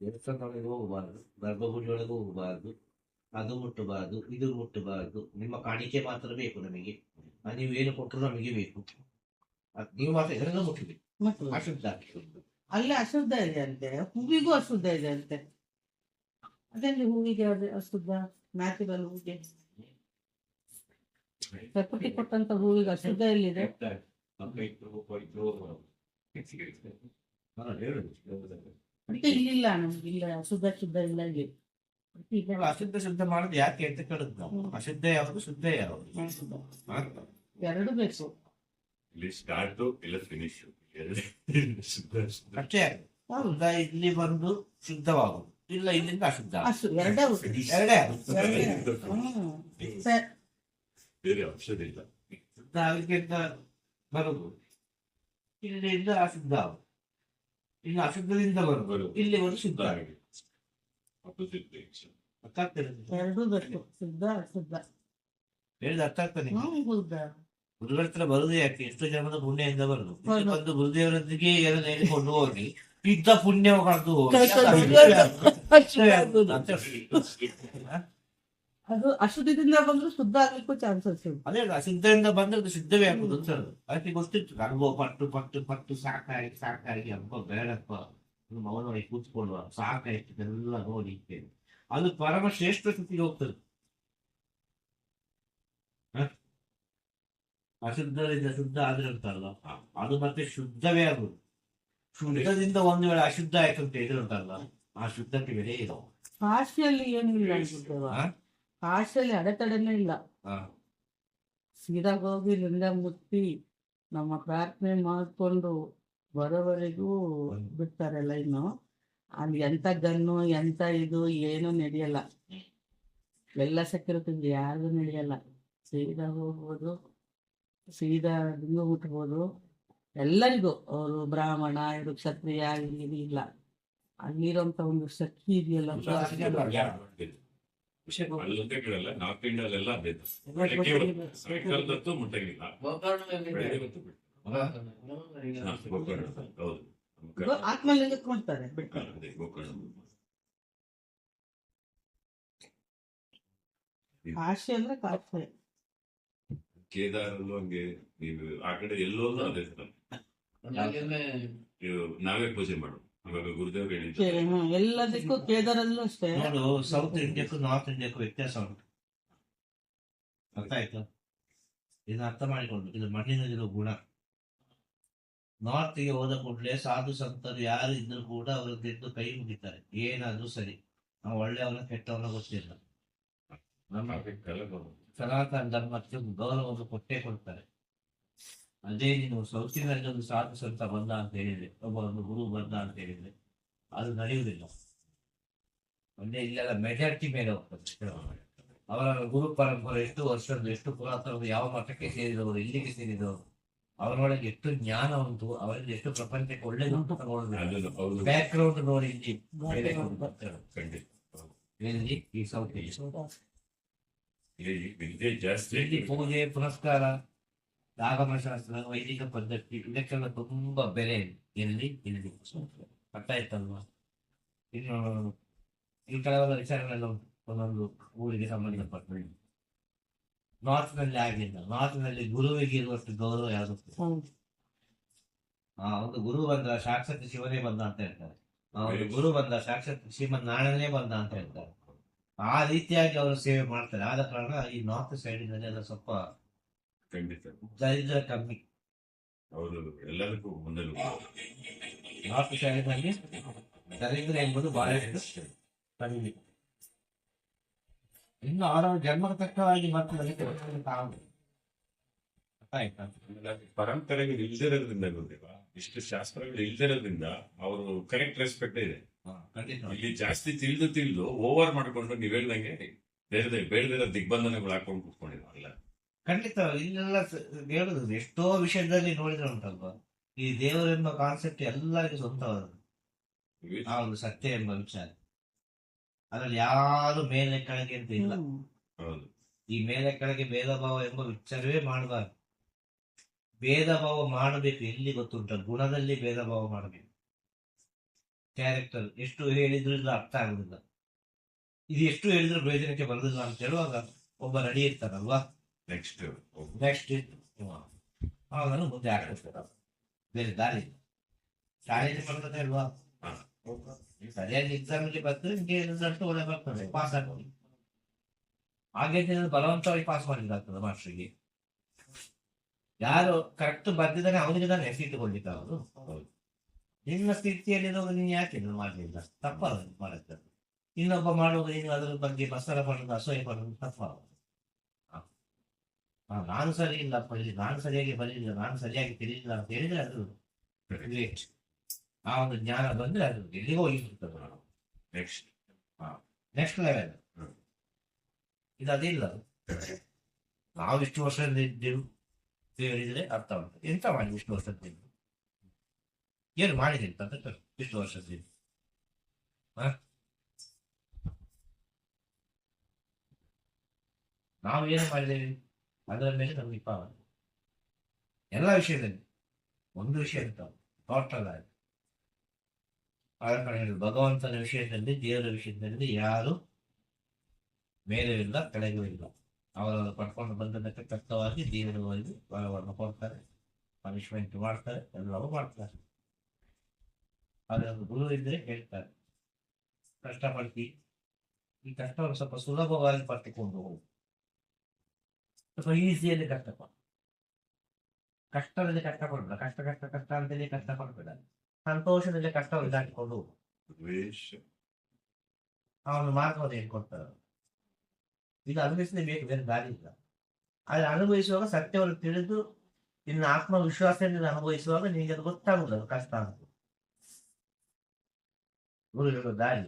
ದೇವಸ್ಥಾನದೊಳಗೆ ಹೋಗಬಾರ್ದು ಗರ್ಭಗುಡಿಯೊಳಗೆ ಹೋಗಬಾರ್ದು ಅದು ಮುಟ್ಟಬಾರ್ದು ಇದು ಮುಟ್ಟಬಾರ್ದು ನಿಮ್ಮ ಕಾಣಿಕೆ ಮಾತ್ರ ಬೇಕು ನಮಗೆ. ನೀವು ಏನು ಕೊಟ್ಟರು ನಮಗೆ ಬೇಕು. ಅದ್ ನೀವು ಮಾತ್ರ ಇದೆಲ್ಲ ಮುಟ್ಟಬೇಕು ಮತ್ತು ಅಶುದ್ಧ ಅಲ್ಲಿ ಅಶುದ್ಧ ಇದೆ ಅಂತೆ ಹೂವಿಗೂ ಅಶುದ್ಧ ಇದೆ ಅಂತೆ. ಅದೆಲ್ಲಿ ಹೂವಿಗೆ ಅದು ಅಶುದ್ಧ? ಮ್ಯಾಥಿಬಲ್ ಹೂವಿಗೆ. ಪ್ರಕೃತಿ ಕೊಟ್ಟಂತ ಹೂವಿಗೆ ಅಶುದ್ಧ ಎಲ್ಲಿದೆ? ಹಾ, ಹೇಳುದು. ಅದಕ್ಕೆ ಇಲ್ಲಿಲ್ಲ ನಮ್ಗೆ ಇಲ್ಲ ಅಶುದ್ಧ ಶುದ್ಧ ಇಲ್ಲ ಇಲ್ಲಿ ಈಗ ಅಶುದ್ಧ ಶುದ್ಧ ಮಾಡೋದು ಯಾಕೆ ಅಂತ ಕೇಳುದು ನಾವು. ಅಶುದ್ಧ ಯಾವುದು ಶುದ್ಧ ಯಾವುದು? ಅಶುದ್ಧ. ಎರಡು ಬೇಕು. ಇಲ್ಲಿ ಸ್ಟಾರ್ಟು ಇಲ್ಲ ಫಿನಿಶು ಅಷ್ಟೇ ಇಲ್ಲಿ ಬಂದು ಶುದ್ಧವಾಗುದು ಇಲ್ಲ ಇಲ್ಲಿಂದ ಅಶುದ್ಧ ಅಶು ಎರಡೇ ಉಂಟು. ಎರಡೇ ಆಗುದು. ಎರಡೇ ಹ್ಮ್. ಸರಿ. ಬೇರೆ ಔಷಧ ಇಲ್ಲ. ಶುದ್ಧ ಆಗಲಿಕ್ಕೆ ಅಂತ ಬರುದು ಇಲ್ಲಿಂದ ಅಶುದ್ಧ ಆಗುದು ಇನ್ನು ಅಶುದ್ಧದಿಂದ ಬರುದು ಇಲ್ಲಿ ಒಂದು ಶುದ್ಧ ಆಗಿದೆ ಅರ್ಥ ಆಗ್ತದೆ ಎರಡೂ ಬೇಕು ಶುದ್ಧ ಅಶುದ್ಧ. ಹೇಳಿದ ಅರ್ಥ ಆಗ್ತದೆ ಹೌದ. ಗುರುಗಳ ಹತ್ರ ಬರುದು ಯಾಕೆ? ಎಷ್ಟು ಜನ್ಮದ ಪುಣ್ಯದಿಂದ ಬರುದು ಒಂದು ಗುರುದೇವರೊಂದಿಗೆ ಏನನ್ನ ಹೇಳಿಕೊಂಡು ಹೋಗಿ ಇದ್ದ ಪುಣ್ಯ ಕಳೆದು ಹೋಗಿ? ಅದು ಅಶುದ್ಧದಿಂದ ಬಂದ್ರು ಶುದ್ಧ ಆಗ್ಲಿಕ್ಕೂ ಚಾನ್ಸಸ್ ಅದೇ ಅಶುದ್ಧದಿಂದ ಬಂದ್ರೆ ಅದು ಶುದ್ಧವೇ ಆಗುದು ಅಂತ ಹೇಳುದು. ಅದಕ್ಕೆ ಗೊತ್ತಿತ್ತು ಅನುಭವ ಪಟ್ಟು ಪಟ್ಟು ಪಟ್ಟು ಸಾಕಾಗಿ ಸಾಕಾಗಿ ಅಪ್ಪ ಬೇಡಪ್ಪ ಮೌನವಾಗಿ ಕೂತ್ಕೊಳ್ಳುವ ಸಾಕಾಯ್ತು ಎಲ್ಲ ನೋಡಿ ಅದು ಪರಮ ಶ್ರೇಷ್ಠ ಸ್ಥಿತಿಗೆ ಹೋಗ್ತದೆ ಹ? ಅಶುದ್ಧದಿಂದ ಶುದ್ಧ ಆದ್ರೆ ಉಂಟಲ್ಲ ಅದು ಮತ್ತೆ ಶುದ್ಧವೇ ಆಗುದು ಶುದ್ಧದಿಂದ ಒಂದು ವೇಳೆ ಅಶುದ್ಧ ಆಯ್ತು ಅಂತ ಹೇಳಿದ್ರೆ ಉಂಟಲ್ಲ ಆ ಶುದ್ಧಕ್ಕೆ ಬೆಲೆ ಇದಾವ ಕಾಶಿಯಲ್ಲಿ ಏನಿಲ್ಲ ಹಾ? ಅಡೆತಡೆನೇ ಇಲ್ಲ. ಸೀದಾ ಹೋಗಿ ಲಿಂಗ ಮುಟ್ಟಿ ನಮ್ಮ ಪ್ರಾರ್ಥನೆ ಮಾಡಿಕೊಂಡು ಬರೋವರೆಗೂ ಬಿಡ್ತಾರೆ ಲೈನು ಅಲ್ಲಿ ಎಂತ ಗನ್ನು ಎಂತ ಇದು ಏನು ನಡೆಯಲ್ಲ. ಎಲ್ಲ ಸೆಕ್ಯೂರಿಟಿ ಯಾರಿಗೂ ನಡೆಯಲ್ಲ. ಸೀದಾ ಹೋಗ್ಬೋದು ಸೀದಾ ಲಿಂಗ ಮುಟ್ಬೋದು. ಎಲ್ಲರಿಗೂ ಅವರು ಬ್ರಾಹ್ಮಣ ಇವರು ಕ್ಷತ್ರಿಯ ಇಲ್ಲ. ಅಲ್ಲಿರೋಂಥ ಒಂದು ಶಕ್ತಿ ಇದೆಯಲ್ಲ. ನಾರ್ತ್ ಇಂಡಿಯಾಲೆಲ್ಲ ಅದೇ ಮುಟ್ಟಂಗಿಲ್ಲ. ಗೋಕರ್ಣ. ಹೌದು. ಅದೇ ಕಾಶಿ ಅಂದ್ರೆ ಕೇದಾರಲ್ಲೂ ಹಂಗೆ ನೀವು ಆ ಕಡೆ ಎಲ್ಲೋದ್ರು ಅದೇ ತರ. ನಾವೇ ಪೂಜೆ ಮಾಡು ಇವಾಗ ಹ್ಮ್, ಎಲ್ಲದಕ್ಕೂ ಕೇದಾರಲ್ಲೂ ಅಷ್ಟೇ. ನೋಡು ಸೌತ್ ಇಂಡಿಯಾಕ್ಕೂ ನಾರ್ತ್ ಇಂಡಿಯಾಕ್ಕೂ ವ್ಯತ್ಯಾಸ ಉಂಟು. ಅರ್ಥ ಆಯ್ತು ಇದನ್ನ ಅರ್ಥ ಮಾಡಿಕೊಂಡು ಇದು ಮಣ್ಣಿನಲ್ಲಿರೋ ಗುಣ. ನಾರ್ತ್ಗೆ ಹೋದ ಕೂಡಲೇ ಸಾಧು ಸಂತರು ಯಾರು ಇದ್ರು ಕೂಡ ಅವರು ಗೆದ್ದು ಕೈ ಮುಗಿತಾರೆ. ಏನಾದ್ರೂ ಸರಿ. ನಾವು ಒಳ್ಳೆಯವನ ಕೆಟ್ಟವನ ಗೊತ್ತಿಲ್ಲ. ನಮ್ಮ ಸನಾತನ ಧರ್ಮಕ್ಕೆ ಗೌರವವನ್ನು ಕೊಟ್ಟೇ ಕೊಡ್ತಾರೆ. ಅದೇ ನೀನು ಸೌತಿನಲ್ಲಿ ಒಂದು ಸಾಧಿಸಂತ ಬಂದ ಅಂತ ಹೇಳಿದ್ರೆ ಒಬ್ಬ ಒಂದು ಗುರು ಬಂದ ಅಂತ ಹೇಳಿದ್ರೆ ಅದು ನಡೆಯುವುದಿಲ್ಲ. ಒಂದೇ ಇಲ್ಲೆಲ್ಲ ಮೆಜಾರಿಟಿ ಮೇಲೆ ಹೋಗ್ತದೆ. ಅವರ ಗುರು ಪರಂಪರೆ ಎಷ್ಟು ವರ್ಷದ ಎಷ್ಟು ಪುರಾತನ ಯಾವ ಮಠಕ್ಕೆ ಸೇರಿದವರು ಇಲ್ಲಿಗೆ ಸೇರಿದವರು ಅವರೊಳಗೆ ಎಷ್ಟು ಜ್ಞಾನ ಉಂಟು ಅವರಲ್ಲಿ ಎಷ್ಟು ಪ್ರಪಂಚಕ್ಕೆ ಒಳ್ಳೆದು ನೋಡಿದ್ರೆ ಬ್ಯಾಕ್ ಗ್ರೌಂಡ್ ನೋಡಿ ಇಲ್ಲಿ ಈ ಸೌತ್ ಇಲ್ಲಿ ಪೂಜೆ ಪುನಸ್ಕಾರ ಆಗಮಶಾಸ್ತ್ರ ವೈದಿಕ ಪದ್ಧತಿ ಇದಕ್ಕೆಲ್ಲ ತುಂಬಾ ಬೆಲೆ ಇಲ್ಲಿ ಎಲ್ಲಿ ಇಲ್ಲಿ. ಅರ್ಥ ಆಯ್ತಲ್ವಾ ಇನ್ನು ಈ ಕೆಲವೆಲ್ಲ ವಿಚಾರಗಳೆಲ್ಲ ಒಂದೊಂದು ಊರಿಗೆ ಸಂಬಂಧಪಟ್ಟ ನಾರ್ತ್ನಲ್ಲಿ ಆಗಿಲ್ಲ ನಾರ್ತ್ನಲ್ಲಿ ಗುರುವಿಗೆ ಇರುವಷ್ಟು ಗೌರವ ಯಾವುದು? ಆ ಒಂದು ಗುರು ಬಂದ ಸಾಕ್ಷಾತ್ ಶಿವನೇ ಬಂದ ಅಂತ ಹೇಳ್ತಾರೆ. ಒಂದು ಗುರು ಬಂದ ಸಾಕ್ಷಾತ್ ಶಿವ ನಾರಾಯಣನೇ ಬಂದ ಅಂತ ಹೇಳ್ತಾರೆ. ಆ ರೀತಿಯಾಗಿ ಅವರು ಸೇವೆ ಮಾಡ್ತಾರೆ. ಆದ ಕಾರಣ ಈ ನಾರ್ತ್ ಸೈಡಿನಲ್ಲಿ ಎಲ್ಲ ಸ್ವಲ್ಪ ಖಂಡಿತ. ದರಿದ್ರ ಕಮ್ಮಿ ಅವರು ಎಲ್ಲದಕ್ಕೂ ಮುಂದೆ ನಾಲ್ಕು ಶಾಲೆಗಳಲ್ಲಿ ದರಿದ್ರ ಎಂಬುದು ಬಹಳಷ್ಟು ಕಮ್ಮಿ ಇನ್ನು ಅವರವರ ಜನ್ಮಕ್ಕೆ ತಕ್ಕವಾಗಿ ಅರ್ಥ ಆಯ್ತಾ? ಪರಂಪರೆಗಳು ಇಲ್ದಿರೋದ್ರಿಂದ ಗೊತ್ತಿಲ್ಲ ಇಷ್ಟು ಶಾಸ್ತ್ರಗಳು ಇಲ್ದಿರೋದ್ರಿಂದ ಅವರು ಕರೆಕ್ಟ್ ರೆಸ್ಪೆಕ್ಟ್ ಇದೆ. ಇಲ್ಲಿ ಜಾಸ್ತಿ ತಿಳಿದು ತಿಳಿದು ಓವರ್ ಮಾಡ್ಕೊಂಡು ನೀವ್ ಹೇಳ್ದಂಗೆ ಬೇರೆ ಬೇಡದಿರೋ ದಿಗ್ಬಂಧನಗಳು ಹಾಕೊಂಡು ಕೂತ್ಕೊಂಡಿಲ್ಲ ಖಂಡಿತ ಇಲ್ಲೆಲ್ಲ ಹೇಳುದು ಎಷ್ಟೋ ವಿಷಯದಲ್ಲಿ ನೋಡಿದ್ರೆ ಉಂಟಲ್ವಾ ಈ ದೇವರೆಂಬ ಕಾನ್ಸೆಪ್ಟ್ ಎಲ್ಲರಿಗೂ ಸ್ವಂತವಾದದ್ದು. ಆ ಒಂದು ಸತ್ಯ ಎಂಬ ವಿಚಾರ. ಅದ್ರಲ್ಲಿ ಯಾರು ಮೇಲೆ ಕೆಳಗೆ ಅಂತ ಇಲ್ಲ. ಹೌದು. ಈ ಮೇಲೆ ಕೆಳಗೆ ಭೇದ ಭಾವ ಎಂಬ ವಿಚಾರವೇ ಮಾಡಬಾರ್ದು. ಭೇದ ಭಾವ ಮಾಡಬೇಕು ಎಲ್ಲಿ ಗೊತ್ತುಂಟ? ಗುಣದಲ್ಲಿ ಭೇದ ಭಾವ ಮಾಡಬೇಕು. ಕ್ಯಾರೆಕ್ಟರ್ ಎಷ್ಟು ಹೇಳಿದ್ರು ಇಲ್ಲ ಅರ್ಥ ಆಗುದಿಲ್ಲ. ಇದು ಎಷ್ಟು ಹೇಳಿದ್ರು ಪ್ರಯೋಜನಕ್ಕೆ ಬರುದಿಲ್ಲ ಅಂತ ಹೇಳುವಾಗ ಒಬ್ಬ ರೆಡಿ ಇರ್ತಾರಲ್ವಾ ನೆಕ್ಸ್ಟ್ ನೆಕ್ಸ್ಟ್ ಅವನನ್ನು ಮುಂದೆ ಹಾಕಿರ್ತಾರೆ ಬೇರೆ ದಾರಿ. ಶಾಲೆಯಲ್ಲಿ ಬರ್ತದೆ ಅಲ್ವಾ ಸರಿಯಾಗಿ ಎಕ್ಸಾಮಿಗೆ ಬಂದ್ರೆ ನಿಮಗೆ ರಿಸಲ್ಟ್ ಒಳ್ಳೆ ಬರ್ತದೆ ಪಾಸ್ ಆಗ್ತದೆ ಹಾಗೆ ಬಲವಂತವಾಗಿ ಪಾಸ್ ಮಾಡಿದ್ದಾಗ್ತದೆ ಮಾಸ್ಟ್ರಿಗೆ ಯಾರು ಕರೆಕ್ಟ್ ಬರ್ದಿದ್ದಾನೆ ಅವನಿಗೆ ತಾನೆ ಸೀಟ್ ಕೊಡ್ಲಿಕ್ಕೆ ಅವರು ನಿನ್ನ ಸ್ಥಿತಿಯಲ್ಲಿ ನೀನು ಯಾಕೆ ಮಾಡಲಿಲ್ಲ ತಪ್ಪಲ್ಲ ಮಾಡಿದ್ದು ಇನ್ನೊಬ್ಬ ಮಾಡುವಾಗ ನೀನು ಅದರ ಬಗ್ಗೆ ಮಸಾಲ ಪಡೋದು ಅಸಹ್ಯ ಪಡೋದು. ಹ, ನಾನು ಸರಿ ಇಲ್ಲ ಇಲ್ಲಿ ನಾನು ಸರಿಯಾಗಿ ಬರಲಿಲ್ಲ ನಾನು ಸರಿಯಾಗಿ ತಿಳಿಲಿಲ್ಲ ಅಂತ ಹೇಳಿದ್ರೆ ಅದು ಗ್ರೇಟ್ ಆ ಒಂದು ಜ್ಞಾನ ಬಂದ್ರೆ ಅದು ಎಲ್ಲಿಗೋ ಹೋಗಿರ್ತದೆ ನೆಕ್ಸ್ಟ್ ನೆಕ್ಸ್ಟ್ ಲೆವೆಲ್. ಇದು ಅದಿಲ್ಲ ಅದು. ನಾವು ಇಷ್ಟು ವರ್ಷದಿಂದ ಇದ್ದೆವು ಹೇಳಿದ್ರೆ ಅರ್ಥ ಉಂಟು ಎಂತ ಮಾಡಿ ಇಷ್ಟು ವರ್ಷದಿಂದ? ಏನು ಮಾಡಿದೆ ಅಂತ ಇಷ್ಟು ವರ್ಷದಿಂದ. ಹ? ನಾವು ಏನು ಮಾಡಿದ್ದೇವೆ? ಅದರ ಮೇಲೆ ನಮ್ಗೆ ಪಾವ ಎಲ್ಲ ವಿಷಯದಲ್ಲಿ ಒಂದು ವಿಷಯ ಅಂತ ಟೋಟಲ್ ಆಗಿ. ಕಾರಣ ಭಗವಂತನ ವಿಷಯದಲ್ಲಿ, ದೇವರ ವಿಷಯದಲ್ಲಿ ಯಾರು ಮೇಲೂ ಇಲ್ಲ, ಕೆಳಗೂ ಇಲ್ಲ. ಅವರವರು ಪಡ್ಕೊಂಡು ಬಂದದಕ್ಕೆ ತಕ್ಕವಾಗಿ ದೇವರು ಹೋಗಿ ಫಲವನ್ನು ಕೊಡ್ತಾರೆ ಪನಿಷ್ಮೆಂಟ್ ಮಾಡ್ತಾರೆ, ಎಲ್ಲವೂ ಮಾಡ್ತಾರೆ. ಅದರಲ್ಲಿ ಗುರು ಇದ್ದರೆ ಹೇಳ್ತಾರೆ ಕಷ್ಟಪಡ್ತಿ ಈ ಕಷ್ಟವನ್ನು ಸ್ವಲ್ಪ ಸುಲಭವಾಗಿ ಪಟ್ಟಿಕೊಂಡು ಹೋಗು. ಸ್ವಲ್ಪ ಈಸಿಯಲ್ಲಿ ಕಷ್ಟಪಡು ಕಷ್ಟದಲ್ಲಿ ಕಷ್ಟ ಕಷ್ಟಪಡಬೇಡ ಕಷ್ಟ ಕಷ್ಟ ಕಷ್ಟ ಅಂತೇಳಿ ಕಷ್ಟ ಕಷ್ಟಪಡಬೇಡ ಸಂತೋಷದಲ್ಲಿ ಕಷ್ಟ ಇದಾಕೊಂಡು ಅವನು ಮಾರ್ಗವನ್ನು ಹೇಳ್ಕೊಡ್ತಾರೆ ಇದು ಅನುಭವಿಸಲೇಬೇಕು ಬೇರೆ ದಾರಿ ಇಲ್ಲ ಆದ್ರೆ ಅನುಭವಿಸುವಾಗ ಸತ್ಯವನ್ನು ತಿಳಿದು ನಿನ್ನ ಆತ್ಮವಿಶ್ವಾಸದಿಂದ ಅನುಭವಿಸುವಾಗ ನಿನಗೆ ಅದು ಗೊತ್ತಾಗುದು ಅದು ಕಷ್ಟ ಅಂತ ಗುರು ಹೇಳೋ ದಾರಿ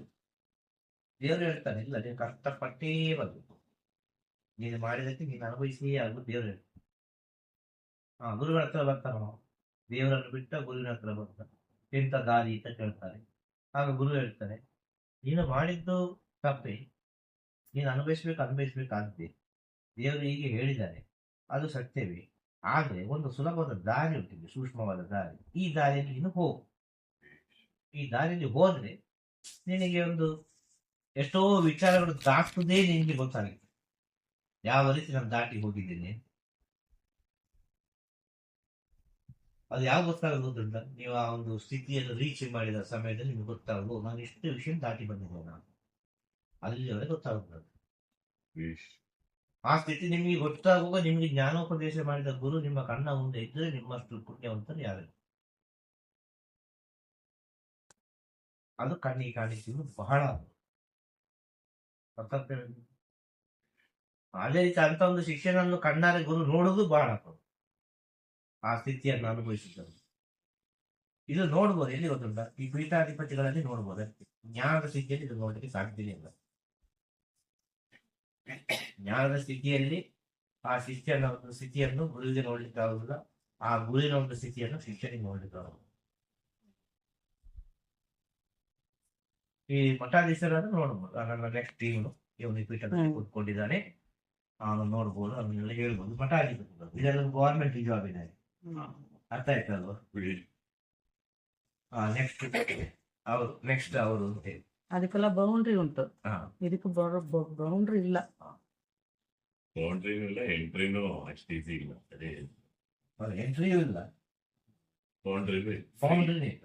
ದೇವರು ಹೇಳ್ತಾನೆ ಇಲ್ಲ ನೀವು ಕಷ್ಟಪಟ್ಟೇ ಬರಬೇಕು ನೀನು ಮಾಡಿದಕ್ಕೆ ನೀನು ಅನುಭವಿಸಿಯೇ ಆಗು ದೇವರು ಹೇಳ್ತಾರೆ ಹಾ ಗುರುಗಳ ಹತ್ರ ಬರ್ತಾರ ದೇವರನ್ನು ಬಿಟ್ಟ ಗುರುವಿನ ಹತ್ರ ಬರ್ತಾರೆ. ಎಂತ ದಾರಿ ಅಂತ ಕೇಳ್ತಾರೆ. ಆಗ ಗುರು ಹೇಳ್ತಾರೆ, ನೀನು ಮಾಡಿದ್ದು ತಪ್ಪೆ. ನೀನು ಅನುಭವಿಸ್ಬೇಕು ಅನುಭವಿಸ್ಬೇಕಾಗುತ್ತೆ ದೇವರು ಹೀಗೆ ಹೇಳಿದ್ದಾರೆ. ಅದು ಸತ್ಯವೇ. ಆದರೆ ಒಂದು ಸುಲಭವಾದ ದಾರಿ ಉಂಟಿದೆ ಸೂಕ್ಷ್ಮವಾದ ದಾರಿ. ಈ ದಾರಿಯಲ್ಲಿ ನೀನು ಹೋಗು. ಈ ದಾರಿಯಲ್ಲಿ ಹೋದ್ರೆ ನಿನಗೆ ಒಂದು ಎಷ್ಟೋ ವಿಚಾರಗಳು ದಾಟುವುದೇ ನಿನಗೆ ಗೊತ್ತಾಗುತ್ತೆ. ಯಾವ ರೀತಿ ನಾನು ದಾಟಿ ಹೋಗಿದ್ದೀನಿ? ಅದು ಯಾವ ಗೊತ್ತಾಗೋದ್ರಿಂದ ನೀವು ಆ ಒಂದು ಸ್ಥಿತಿಯನ್ನು ರೀಚ್ ಮಾಡಿದ ಸಮಯದಲ್ಲಿ ನಿಮ್ಗೆ ಗೊತ್ತಾಗೋದು. ನಾನು ಇಷ್ಟು ವಿಷಯ ದಾಟಿ ಬಂದಿದ್ದೇನೆ ನಾನು. ಅಲ್ಲಿವರೆಗೆ ಗೊತ್ತಾಗುತ್ತದೆ. ದ್ವೇಷ ಆ ಸ್ಥಿತಿ ನಿಮಗೆ ಗೊತ್ತಾಗುವಾಗ ನಿಮಗೆ ಜ್ಞಾನೋಪದೇಶ ಮಾಡಿದ ಗುರು ನಿಮ್ಮ ಕಣ್ಣ ಮುಂದೆ ಇದ್ದರೆ ನಿಮ್ಮಷ್ಟು ಪುಣ್ಯವಂತರು ಯಾರು? ಅದು ಕಣ್ಣಿಗೆ ಕಾಣಿಸಿದ್ದು ಬಹಳ. ಕರ್ತವ್ಯ. ಅದೇ ರೀತಿ ಅಂತ ಒಂದು ಶಿಕ್ಷಣವನ್ನು ಕಣ್ಣಾರೆ ಗುರು ನೋಡುವುದು ಬಹಳ. ಆ ಸ್ಥಿತಿಯನ್ನು ಅನುಭವಿಸಿದ್ದರು ಇದು ನೋಡ್ಬೋದು ಎಲ್ಲಿ ಗೊತ್ತುಂಟ? ಈ ಪೀಠಾಧಿಪತಿಗಳಲ್ಲಿ ನೋಡ್ಬೋದು. ಜ್ಞಾನದ ಸ್ಥಿತಿಯಲ್ಲಿ ಇದು ನೋಡಲಿಕ್ಕೆ ಸಾಧ್ಯನೇ ಇಲ್ಲ. ಜ್ಞಾನದ ಸ್ಥಿತಿಯಲ್ಲಿ ಆ ಶಿಷ್ಯನ ಒಂದು ಸ್ಥಿತಿಯನ್ನು ಗುರುವಿಗೆ ನೋಡ್ಲಿಕ್ಕೆ ಆಗುದಿಲ್ಲ ಆ ಗುರುವಿನ ಒಂದು ಸ್ಥಿತಿಯನ್ನು ಶಿಷ್ಯನಿಗೆ ನೋಡ್ಲಿಕ್ಕೆ ಆಗುದಿಲ್ಲ ಈ ಮಠಾಧೀಶರನ್ನು ನೋಡ್ಬೋದು. ಆ ನನ್ನ ನೆಕ್ಸ್ಟ್ ಟೀಮ್ ಇವನು ಪೀಠದಲ್ಲಿ. ಕೂತ್ಕೊಂಡಿದ್ದಾನೆ. ಅವನು ನೋಡ್ಬೋದು ಅದನ್ನೆಲ್ಲ ಹೇಳ್ಬೋದು ಮಠಾಧಿಪತಿಗಳು ಇದೆಲ್ಲ ಗೌರ್ಮೆಂಟ್ ಜಾಬ್ ಇದೆ. ಅರ್ಥ ಆಯ್ತಲ್ವಾ. ನೆಕ್ಸ್ಟ್ ಅವರು ನೆಕ್ಸ್ಟ್ ಅವರು ಅದಕ್ಕೆಲ್ಲ ಬೌಂಡ್ರಿ ಉಂಟು. ಇದಕ್ಕೆ ಬೌಂಡ್ರಿ ಇಲ್ಲ. ಬೌಂಡ್ರಿನೂ ಇಲ್ಲ ಎಂಟ್ರಿನೂ ಅಷ್ಟು ಈಸಿ ಇಲ್ಲ. ಅದೇ. ಎಂಟ್ರಿಯೂ ಇಲ್ಲ. ಬೌಂಡ್ರಿ ಬೌಂಡ್ರಿನೇ ಇಲ್ಲ.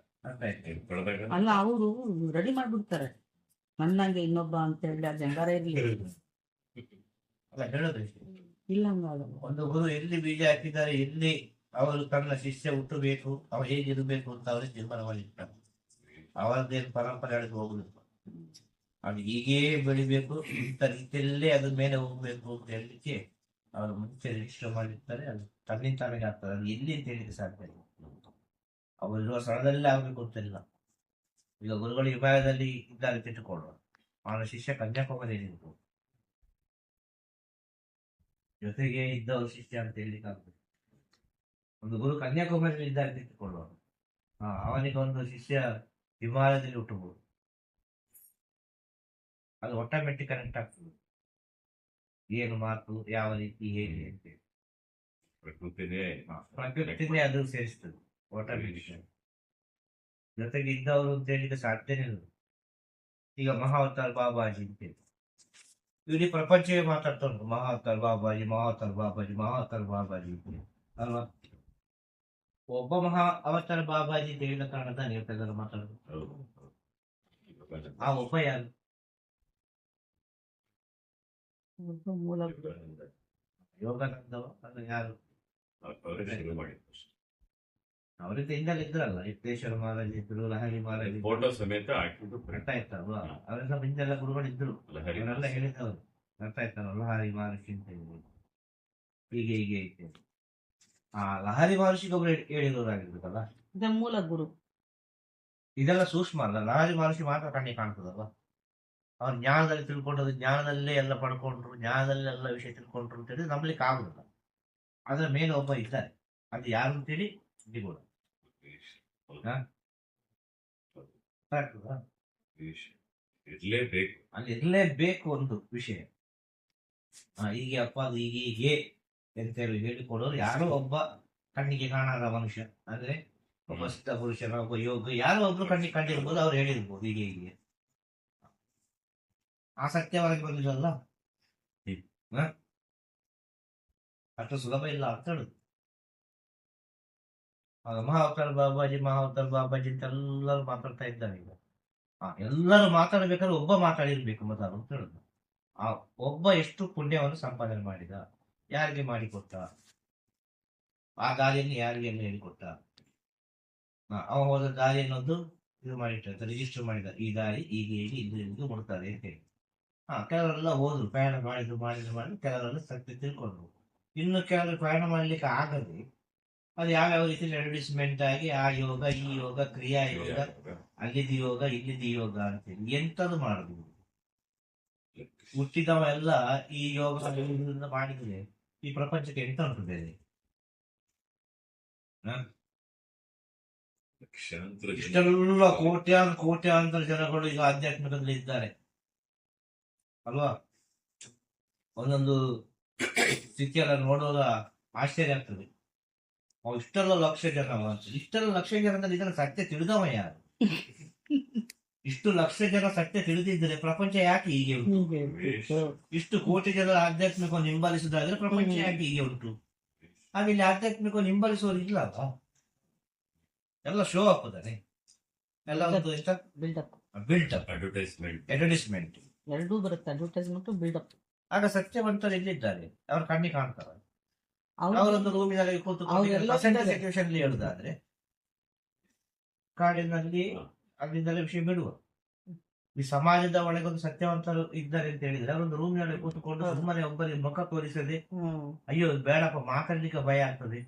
ಅಲ್ಲ ಅವರು ರೆಡಿ ಮಾಡ್ಬಿಡ್ತಾರೆ. ನನ್ನಂಗೆ ಇನ್ನೊಬ್ಬ ಅಂತ ಹೇಳಿ ಆ ಜಂಗಾರ ಇರ್ಲಿ. ಅಲ್ಲ ಇಲ್ಲ ಒಂದು ಗುರು ಎಲ್ಲಿ ಬೀಜ ಹಾಕಿದ್ದಾರೆ ಎಲ್ಲಿ ಅವರು ತನ್ನ ಶಿಷ್ಯ ಹುಟ್ಟಬೇಕು ಅವ ಹೇಗಿರಬೇಕು ಅಂತ ಅವರೇ ತೀರ್ಮಾನ ಮಾಡಿರ್ತಾರೆ. ಅವರದ್ದೇನು ಪರಂಪರೆ ಹೋಗುದು. ಅದು ಹೀಗೇ ಬೆಳಿಬೇಕು ಇಂಥ ರೀತಿಯಲ್ಲೇ ಅದ್ರ ಮೇಲೆ ಹೋಗ್ಬೇಕು ಅಂತ ಹೇಳಲಿಕ್ಕೆ ಅವರು ಮುಂಚೆ ರಿಜಿಸ್ಟರ್ ಮಾಡಿರ್ತಾರೆ ಅದು ತನ್ನಿಂದ ತಾನಾಗೆ ಆಗ್ತದೆ. ಅದು ಎಲ್ಲಿ ಅಂತ ಹೇಳಿದ್ರೆ ಸಾಧ್ಯ ಇಲ್ಲ. ಅವರಿರುವ ಸ್ಥಳದಲ್ಲೇ ಆಗ್ಬೇಕು ಅಂತಿಲ್ಲ. ಈಗ ಗುರುಗಳು ವಿಭಾಗದಲ್ಲಿ ಇದ್ದಾಗ ತಿಟ್ಟುಕೊಳ್ಳುವ ಅವನ ಶಿಷ್ಯ ಕನ್ಯಾಕುಮಾರಿ ಇರ್ಬೋದು. ಜೊತೆಗೆ ಇದ್ದ ವೈಶಿಷ್ಟ್ಯ ಅಂತ ಹೇಳಲಿಕ್ಕೆ ಆಗ್ತದೆ ಒಂದು ಗುರು ಕನ್ಯಾಕುಮಾರಿ ಇದ್ದಾರೆ ತಿಟ್ಟುಕೊಳ್ಳುವ ಹಾ ಅವನಿಗೆ ಒಂದು ಶಿಷ್ಯ ಹಿಮಾಲಯದಲ್ಲಿ ಹುಟ್ಟಬಹುದು ಅದು ಆಟೋಮೆಟಿಕ್ ಕನೆಕ್ಟ್ ಆಗ್ತದೆ. ಏನು ಮಾತು ಯಾವ ರೀತಿ ಹೇಗೆ ಅಂತೇಳಿ ಪ್ರಕೃತಿನೇ ಅದು ಸೇರಿಸ್ತದೆ ಆಟೋಮೆಟಿಕ್ ಜೊತೆಗೆ ಇದ್ದವರು ಅಂತ ಹೇಳಿದ ಸಾಧ್ಯನೇ ಇಲ್ಲ. ಈಗ ಮಹಾವತಾರ್ ಬಾಬಾಜಿ ಅಂತೇಳಿ ಇಡೀ ಪ್ರಪಂಚವೇ ಮಾತಾಡ್ತಾ ಉಂಟು ಮಹಾವತಾರ್ ಬಾಬಾಜಿ ಮಹಾವತಾರ್ ಬಾಬಾಜಿ ಮಹಾವತಾರ್ ಬಾಬಾಜಿ ಅಂತೇಳಿ ಅಲ್ವಾ ಒಬ್ಬ ಮಹಾ ಅವತಾರ ಬಾಬಾಜಿ ಅಂತ ಹೇಳಿದ ಕಾರಣದ ನೀವು ಮಾತಾಡೋದು ಹೌದು, ಹೌದು. ಇವಾಗ ಆ ಒಬ್ಬ ಯಾರು ಒಬ್ಬ ಮೂಲ ಇವಾಗ ಯೋಗಾನಂದವ ಅದು ಯಾರು ಅವರೇ ಶುರು ಮಾಡಿದ್ದು ಅವರಿಂದ ಹಿಂದಲ್ಲಿ ಇದ್ರಲ್ಲ ಯುಕ್ತೇಶ್ವರ ಮಹಾರಾಜ್ ಇದ್ರು ಲಹರಿ ಮಹಾರಾಜ್. ಫೋಟೋ ಸಮೇತ ಹಾಕಿದ್ದು ಅರ್ಥ ಆಯ್ತಲ್ವಾ ಅವರೆಲ್ಲ ಹಿಂದೆಲ್ಲ ಗುರುಗಳು ಇದ್ರು. ಅವರೆಲ್ಲ ಹೇಳಿದವರು ಅರ್ಥ ಆಯ್ತಲ್ಲ ಲಹರಿ ಮಹರ್ಷಿ ಅಂತ ಹೇಳಿ ಹೀಗೆ ಹೀಗೆ ಐತೆ ಆ ಲಹರಿ ಮಹರ್ಷಿಗೆ ಒಬ್ರು ಹೇಳಿದವರಾಗಿರ್ಬೇಕಲ್ಲ? ಇದ ಮೂಲ ಗುರು. ಇದೆಲ್ಲ ಸೂಕ್ಷ್ಮ ಅಲ್ಲ. ಲಹರಿ ಮಹರ್ಷಿ ಮಾತ್ರ ಕಣ್ಣಿಗೆ ಕಾಣ್ತದಲ್ಲ ಅವ್ರು ಜ್ಞಾನದಲ್ಲಿ ತಿಳ್ಕೊಂಡದ್ದು ಜ್ಞಾನದಲ್ಲೇ ಎಲ್ಲ ಪಡ್ಕೊಂಡ್ರು ಜ್ಞಾನದಲ್ಲೇ ಎಲ್ಲ ವಿಷಯ ತಿಳ್ಕೊಂಡ್ರು ಅಂತ ಹೇಳಿ ನಂಬಲಿಕ್ಕೆ ಆಗುದಿಲ್ಲ. ಅದ್ರ ಮೇಲೆ ಒಬ್ಬ ಇದ್ದಾರೆ. ಅದು ಯಾರು ಅಂತೇಳಿ? ನಿಗೂಢ ಇರ್ಲೇಬೇಕು ಅಲ್ಲಿ ಇರಲೇಬೇಕು ಒಂದು ವಿಷಯ. ಹೀಗೆ ಅಪ್ಪ ಅದು ಹೀಗೆ ಹೀಗೆ ಅಂತೇಳಿ ಹೇಳಿಕೊಡೋರು ಯಾರೋ ಒಬ್ಬ ಕಣ್ಣಿಗೆ ಕಾಣದ ಮನುಷ್ಯ. ಅಂದ್ರೆ ಒಬ್ಬ ಸಿದ್ಧ ಪುರುಷನ ಒಬ್ಬ ಯೋಗ ಯಾರೋ ಒಬ್ರು ಕಣ್ಣಿಗೆ ಕಂಡಿರ್ಬೋದು ಅವ್ರು ಹೇಳಿರ್ಬೋದು ಹೀಗೆ ಹೀಗೆ. ಆ ಸತ್ಯ ಹೊರಗೆ ಬಂದಿರಲ್ಲ ಹ? ಅಷ್ಟು ಸುಲಭ ಇಲ್ಲ ಅಂತ ಹೇಳುದು. ಮಹಾವತಾರ ಬಾಬಾಜಿ ಮಹಾವತಾರ ಬಾಬಾಜಿ ಅಂತ ಎಲ್ಲರೂ ಮಾತಾಡ್ತಾ ಇದ್ದಾರೆ ಈಗ. ಆ, ಎಲ್ಲರೂ ಮಾತಾಡಬೇಕಾದ್ರೆ ಒಬ್ಬ ಮಾತಾಡಿರ್ಬೇಕು ಮೊದಲು ಅಂತ ಹೇಳುದು ಆ ಒಬ್ಬ ಎಷ್ಟು ಪುಣ್ಯವನ್ನು ಸಂಪಾದನೆ ಮಾಡಿದ ಯಾರಿಗೆ ಮಾಡಿಕೊಟ್ಟ ಆ ದಾರಿಯನ್ನು ಯಾರಿಗೆ ಎಲ್ಲ ಹೇಳಿಕೊಟ್ಟ. ಅವ ಹೋದ ದಾರಿ ಅನ್ನೋದು ಇದು ಮಾಡಿಟ್ಟ ರಿಜಿಸ್ಟರ್ ಮಾಡಿದ. ಈ ದಾರಿ ಈಗ ಹೇಳಿ ಇದು ಇದು ಕೊಡ್ತಾರೆ ಅಂತ ಹೇಳಿ. ಹಾ ಕೆಲವರೆಲ್ಲ ಹೋದ್ರು ಪ್ರಯಾಣ ಮಾಡಿದ್ರು ಮಾಡಿದ್ರು ಮಾಡಿ ಕೆಲವರೆಲ್ಲ ಸತ್ಯ ತಿಳ್ಕೊಂಡ್ರು. ಇನ್ನು ಕೆಲವರು ಪ್ರಯಾಣ ಮಾಡ್ಲಿಕ್ಕೆ ಆಗದೆ ಅದು ಯಾವ್ಯಾವ ರೀತಿ ಅಡ್ವರ್ಟೈಸ್ಮೆಂಟ್ ಆಗಿ ಆ ಯೋಗ ಈ ಯೋಗ ಕ್ರಿಯಾ ಯೋಗ ಅಲ್ಲಿದ ಯೋಗ. ಇಲ್ಲಿದ ಯೋಗ ಅಂತೇಳಿ ಎಂತದು ಮಾಡುದು ಹುಟ್ಟಿದವ ಎಲ್ಲ ಈ ಯೋಗ ಮಾಡಿದ್ರೆ ಈ ಪ್ರಪಂಚಕ್ಕೆ ಎಂತ ಉಂಟು ಇಷ್ಟೆಲ್ಲ ಕೋಟ್ಯಾನ್ ಕೋಟ್ಯಾಂತರ ಜನಗಳು ಈಗ ಆಧ್ಯಾತ್ಮಿಕದಲ್ಲಿ ಇದ್ದಾರೆ. ಅಲ್ವಾ? ಒಂದೊಂದು ಸ್ಥಿತಿಯೆಲ್ಲ ನೋಡುವಾಗ ಆಶ್ಚರ್ಯ ಆಗ್ತದೆ. ಅವ್ ಇಷ್ಟೆಲ್ಲ ಲಕ್ಷ ಜನ ಅಂತ ಇಷ್ಟೆಲ್ಲ ಲಕ್ಷ ಜನ ಇದನ್ನ ಸತ್ಯ ತಿಳಿದವ ಯಾರು ಇಷ್ಟು ಲಕ್ಷ ಜನ ಸತ್ಯ ತಿಳಿದಿದ್ದರೆ ಪ್ರಪಂಚ ಯಾಕೆ ಹೀಗೆ ಉಂಟು ಇಷ್ಟು ಕೋಟಿ ಜನರ ಆಧ್ಯಾತ್ಮಿಕವನ್ನು ಹಿಂಬಾಲಿಸುವುದಾದ್ರೆ ಪ್ರಪಂಚ ಯಾಕೆ ಹೀಗೆ ಉಂಟು ಹಾಗೆ ಇಲ್ಲಿ ಆಧ್ಯಾತ್ಮಿಕವನ್ನು ಹಿಂಬಾಲಿಸುವವರು ಇಲ್ಲ ಅಲ್ವಾ ಎಲ್ಲ ಶೋ ಹಾಕುದಾರೆ ಎಲ್ಲ ಒಂದು ಎಂತ build up built up advertisement advertisement ಎರಡೂ ಬರುತ್ತೆ ಅಡ್ವರ್ಟೈಸ್ಮೆಂಟ್ ಬಿಲ್ಡಪ್ ಆಗ ಸತ್ಯವಂತರು ಎಲ್ಲಿದ್ದಾರೆ ಅವ್ರ ಕಣ್ಣಿ ಕಾಣ್ತಾರೆ ಅವರೊಂದು ರೂಮಿನಲ್ಲಿ ಕೂತು ಅವ್ರೆಲ್ಲ ಇದ್ದಾರೆ. ಸಿಚುವೇಶನ್ ಹೇಳುದಾದ್ರೆ ಕಾಡಿನಲ್ಲಿ ಅಲ್ಲಿಂದಲೇ ವಿಷಯ ಬಿಡುವ. ಈ ಸಮಾಜದ ಒಳಗೆ ಒಂದು ಸತ್ಯವಂತರು ಇದ್ದಾರೆ ಅಂತ ಹೇಳಿದ್ರೆ ಅವರೊಂದು ರೂಮಿನಲ್ಲಿ ಕೂತುಕೊಂಡು ಸುಮ್ಮನೆ ಒಬ್ಬರಿಗೆ ಮುಖ ತೋರಿಸದೆ ಅಯ್ಯೋ ಬೇಡಪ್ಪ ಮಾತಾಡ್ಲಿಕ್ಕೆ ಭಯ ಆಗ್ತದೆ.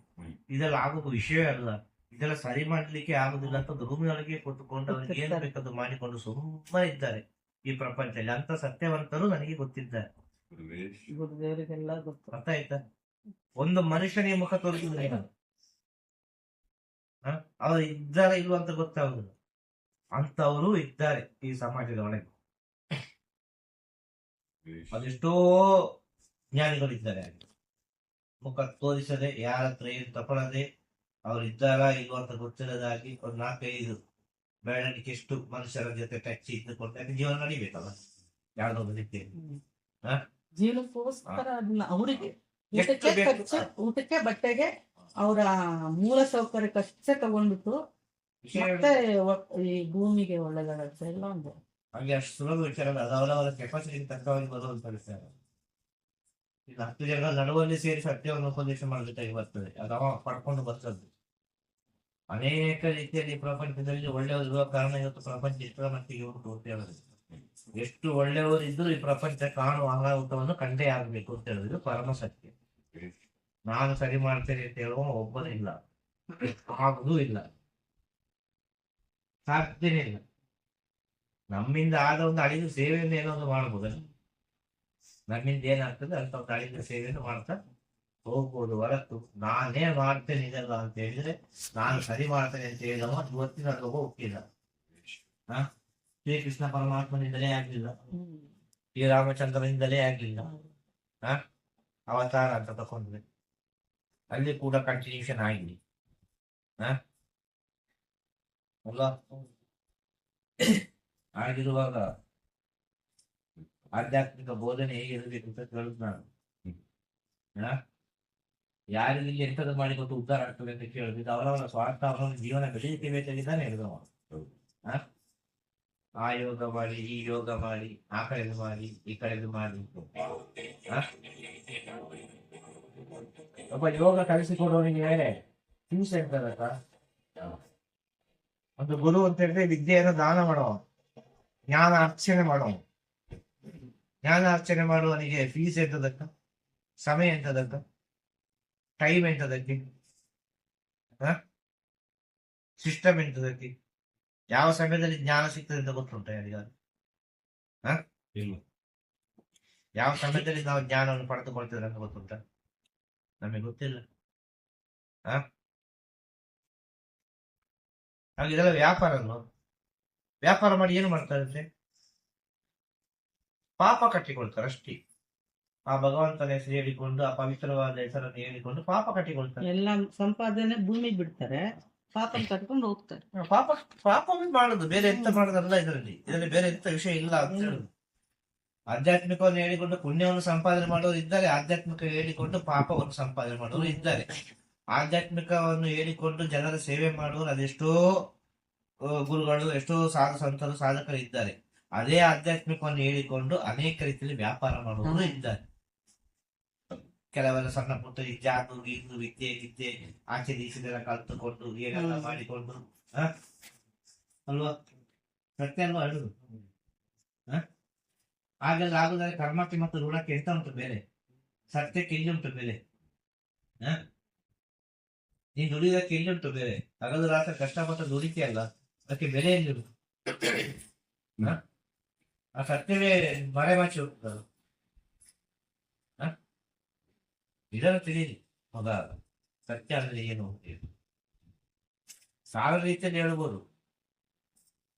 ಇದೆಲ್ಲ ಆಗೋದು ವಿಷಯ ಅಲ್ಲ. ಇದೆಲ್ಲ ಸರಿ ಮಾಡ್ಲಿಕ್ಕೆ ಆಗುದಿಲ್ಲ ಅಂತ ಒಂದು ರೂಮಿನೊಳಗೆ ಕೂತ್ಕೊಂಡು ಅವ್ರಿಗೆ ಏನ್ ಬೇಕದು ಮಾಡಿಕೊಂಡು ಸುಮ್ಮನೆ ಇದ್ದಾರೆ ಈ ಪ್ರಪಂಚದಲ್ಲಿ. ಅಂತ ಸತ್ಯವಂತರು ನನಗೆ ಗೊತ್ತಿದ್ದಾರೆ. ಗೊತ್ತಾಯ್ತಾ ಗೊತ್ತು. ಅರ್ಥ ಆಯ್ತಾ? ಒಂದು ಮನುಷ್ಯನಿಗೆ ಮುಖ ತೋರಿಸಿದ್ರೆ ಏನದು? ಹ? ಅವ್ರು ಇದ್ದಾರೆ ಇಲ್ವಾ ಅಂತ ಗೊತ್ತಾಗುದಿಲ್ಲ ಅಂತವರು ಇದ್ದಾರೆ ಈ ಸಮಾಜದ ಒಳಗೆ ಅದೆಷ್ಟೋ ಜ್ಞಾನಿಗಳಿದ್ದಾರೆ ಇದ್ದಾರೆ ಮುಖ ತೋರಿಸದೆ ಯಾರ ಹತ್ರ ಏನು ತಗೊಳ್ಳದೆ ಅವ್ರು ಇದ್ದಾರ ಇಲ್ವಾ ಅಂತ ಗೊತ್ತಿರೋದಾಗಿ ಒಂದು ನಾಲ್ಕೈದು ಬೆಳವಣಿಗೆ ಎಷ್ಟು ಮನುಷ್ಯರ ಜೊತೆ ಟಚ್ ಇದ್ದು ಯಾಕೆ ಜೀವನ ನಡಿಬೇಕಲ್ಲ ಹ್ಮ್. ಹ? ಜೀವನಕ್ಕೋಸ್ಕರ ಅದನ್ನ ಅವರಿಗೆ ಊಟಕ್ಕೆ? ಖರ್ಚು ಊಟಕ್ಕೆ ಬಟ್ಟೆಗೆ ಅವರ ಮೂಲ ಸೌಕರ್ಯಕ್ಕಷ್ಟೇ ತಗೊಂಡ್ಬಿಟ್ಟು ವಿಷಯ ಮತ್ತೆ ಈ ಭೂಮಿಗೆ ಒಳ್ಳೇದಾಗತ್ತೆ ಎಲ್ಲ ಒಂದು. ಹಾಗೆ ಅಷ್ಟು ಸುಲಭ ವಿಚಾರ ಅಲ್ಲ ಅದು ಅವರವರ ಕೆಪಾಸಿಟಿ ತಕ್ಕವಾಗಿ ಬರುವಂತ ವಿಚಾರ ಈಗ ಹತ್ತು ಜನ ನಡುವಲ್ಲಿ ಸೇರಿ ಸತ್ಯವನ್ನು ಉಪದೇಶ ಮಾಡಬೇಕಾಗಿ ಬರ್ತದೆ? ಅದು ಅವ ಪಡ್ಕೊಂಡು ಬರ್ತದೆ. ಅನೇಕ ರೀತಿಯಲ್ಲಿ ಪ್ರಪಂಚದಲ್ಲಿ ಇರುವ ಕಾರಣ ಇವತ್ತು ಪ್ರಪಂಚ ಇಷ್ಟರ ಮಟ್ಟಿಗೆ ಉಂಟು ಪೂರ್ತಿ ಹೇಳಿದ್ರೆ ಎಷ್ಟು ಒಳ್ಳೆಯವರು ಇದ್ದರೂ ಈ ಪ್ರಪಂಚ ಕಾಣುವ ಅನಾಹುತವನ್ನು ಕಂಡೇ ಆಗಬೇಕು ಅಂತ ಹೇಳಿದ್ರು ಪರಮ ಸತ್ಯ. ನಾನು ಸರಿ ಮಾಡ್ತೇನೆ ಅಂತ ಹೇಳುವ ಒಬ್ಬನೇ ಇಲ್ಲ. ಆಗುದೂ ಇಲ್ಲ. ಸಾಧ್ಯನೇ ಇಲ್ಲ. ನಮ್ಮಿಂದ ಆದ ಒಂದು ಅಳಿದ ಸೇವೆಯನ್ನು ಏನೋ ಒಂದು ಮಾಡ್ಬೋದಲ್ಲ ನಮ್ಮಿಂದ ಏನಾಗ್ತದೆ? ಅಂತ ಒಂದು ಅಳಿದ ಸೇವೆಯನ್ನು ಮಾಡ್ತಾ ಹೋಗ್ಬೋದು. ಹೊರತು ನಾನೇ ಮಾಡ್ತೇನೆ ಇದೆಲ್ಲ ಅಂತ ಹೇಳಿದ್ರೆ ನಾನು ಸರಿ ಮಾಡ್ತೇನೆ ಅಂತ ಹೇಳಿದವ ಇವತ್ತಿನ ಒಬ್ಬ ಒಪ್ಪಿಲ್ಲ ಶ್ರೀಕೃಷ್ಣ ಪರಮಾತ್ಮನಿಂದಲೇ ಆಗ್ಲಿಲ್ಲ. ಶ್ರೀರಾಮಚಂದ್ರನಿಂದಲೇ ಆಗ್ಲಿಲ್ಲ ಅವತಾರ ಅಂತ ತಕೊಂಡ್ವಿ ಅಲ್ಲಿ ಕೂಡ ಕಂಟಿನ್ಯೂಷನ್ ಆಗಿದೆ ಹ? ಅಲ್ವಾ ಆಗಿರುವಾಗ ಆಧ್ಯಾತ್ಮಿಕ ಬೋಧನೆ ಹೇಗಿರಬೇಕು ಅಂತ ಕೇಳುದು ನಾನು ಹಾ? ಯಾರಿಗೆ ಎಂತದ್ದು ಮಾಡಿಕೊಟ್ಟು ಉದ್ಧಾರ ಆಗ್ತದೆ ಅಂತ ಕೇಳುದು ಇದು ಅವರವರ ಸ್ವಾರ್ಥ ಅವರವರ ಜೀವನ ಬೆಳೆಯಲಿಕ್ಕೆ ಬೇಕಾಗಿದ್ದಾನೆ ಹೇಳಿದವ ಹೌದು. ಹಾ? ಆ ಯೋಗ ಮಾಡಿ, ಈ ಯೋಗ ಮಾಡಿ, ಆ ಕಡೆದು ಮಾಡಿ, ಈ ಕಡೆದು ಮಾಡಿ? ಒಬ್ಬ ಯೋಗ ಕಲಿಸಿಕೊಡೋನಿಗೆ ಫೀಸ್ ಇರ್ತದಕ್ಕ ಒಂದು ಗುರು ಅಂತ ಹೇಳಿದ್ರೆ ವಿದ್ಯೆಯನ್ನು ದಾನ ಮಾಡೋ, ಜ್ಞಾನ ಅರ್ಚನೆ ಮಾಡೋ. ಜ್ಞಾನ ಅರ್ಚನೆ ಮಾಡುವವನಿಗೆ ಫೀಸ್ ಎಂತದಕ್ಕ? ಸಮಯ ಎಂತದಕ್ಕ? ಟೈಮ್ ಎಂತದಕ್ಕೆ? ಸಿಸ್ಟಮ್ ಎಂತದಕ್ಕೆ? ಯಾವ ಸಮಯದಲ್ಲಿ ಜ್ಞಾನ ಸಿಗ್ತದೆ ಅಂತ ಗೊತ್ತುಂಟ ಹಾ? ಇಲ್ಲ. ಯಾವ ಸಮಯದಲ್ಲಿ ನಾವು ಜ್ಞಾನವನ್ನು ಪಡೆದುಕೊಳ್ತೇವೆ ಅಂತ ಗೊತ್ತುಂಟ? ನಮಗೆ ಗೊತ್ತಿಲ್ಲ. ಹ? ಹಾಗೆ ಇದೆಲ್ಲ ವ್ಯಾಪಾರ ಅಲ್ವಾ ವ್ಯಾಪಾರ ಮಾಡಿ ಏನು ಮಾಡ್ತಾರೆ ಪಾಪ ಕಟ್ಟಿಕೊಳ್ತಾರೆ ಅಷ್ಟೇ. ಆ ಭಗವಂತನ ಹೆಸರು ಹೇಳಿಕೊಂಡು ಆ ಪವಿತ್ರವಾದ ಹೆಸರನ್ನು ಹೇಳಿಕೊಂಡು ಪಾಪ ಕಟ್ಟಿಕೊಳ್ತಾರೆ. ಎಲ್ಲ ಸಂಪಾದನೆ ಭೂಮಿ ಬಿಡ್ತಾರೆ. ಪಾಪ ಕಟ್ಕೊಂಡು ಹೋಗ್ತಾರೆ. ಪಾಪ ಪಾಪವೇ ಮಾಡುದು. ಬೇರೆ ಎಂತ ಮಾಡುದಲ್ಲ ಇದರಲ್ಲಿ. ಇದರಲ್ಲಿ ಬೇರೆ ಎಂತ ವಿಷಯ ಇಲ್ಲ ಅಂತ ಹೇಳುದು. ಆಧ್ಯಾತ್ಮಿಕವನ್ನು ಹೇಳಿಕೊಂಡು ಪುಣ್ಯವನ್ನು ಸಂಪಾದನೆ ಮಾಡೋರು ಇದ್ದಾರೆ. ಆಧ್ಯಾತ್ಮಿಕ ಹೇಳಿಕೊಂಡು ಪಾಪವನ್ನು ಸಂಪಾದನೆ ಮಾಡೋರು ಇದ್ದಾರೆ. ಆಧ್ಯಾತ್ಮಿಕವನ್ನು ಹೇಳಿಕೊಂಡು ಜನರ ಸೇವೆ ಮಾಡುವವರು ಅದೆಷ್ಟೋ ಗುರುಗಳು ಎಷ್ಟೋ ಸಾಧು ಸಂತರು ಸಾಧಕರು ಇದ್ದಾರೆ. ಅದೇ ಆಧ್ಯಾತ್ಮಿಕವನ್ನು ಹೇಳಿಕೊಂಡು ಅನೇಕ ರೀತಿಯಲ್ಲಿ ವ್ಯಾಪಾರ ಮಾಡುವವರು ಇದ್ದಾರೆ. ಕೆಲವೆಲ್ಲ ಸಣ್ಣ ಪುಟ್ಟ ಈ ಜಾದು ಗೀದು ವಿದ್ಯೆ ವಿದ್ಯೆ ಆಚೆ ದೇಶದೆಲ್ಲ ಕಲ್ತುಕೊಂಡು ಏನೆಲ್ಲ. ಮಾಡಿಕೊಂಡು ಹ? ಅಲ್ವಾ ಸತ್ಯ ಅಲ್ವಾ ಹೇಳುದು ಹ? ಹಾಗೆಲ್ಲ ಆಗುದಾದ್ರೆ ಕರ್ಮಕ್ಕೆ ಮತ್ತು ಋಣಕ್ಕೆ ಎಂತ ಉಂಟು ಬೇರೆ ಸತ್ಯಕ್ಕೆ ಇಲ್ಲಿ ಉಂಟು ಬೇರೆ ಹ? ನೀನ್ ದುಡಿಯೋದಕ್ಕೆ ಇಲ್ಲಿ ಉಂಟು ಬೇರೆ ಹಗಲು ರಾತ್ರಿ ಕಷ್ಟಪಟ್ಟು ಅಲ್ಲ ಅದಕ್ಕೆ ಬೆಲೆ ಎಲ್ಲಿರು ಹ? ಆ ಸತ್ಯವೇ ಮರೆಮಾಚಿ ಹೋಗ್ತದೆ ಹ? ಇದನ್ನು ತಿಳಿಯಿರಿ ಮಗ ಸತ್ಯ ಅಂದ್ರೆ ಏನು. ಸಾವಿರ ರೀತಿಯಲ್ಲಿ ಹೇಳ್ಬೋದು.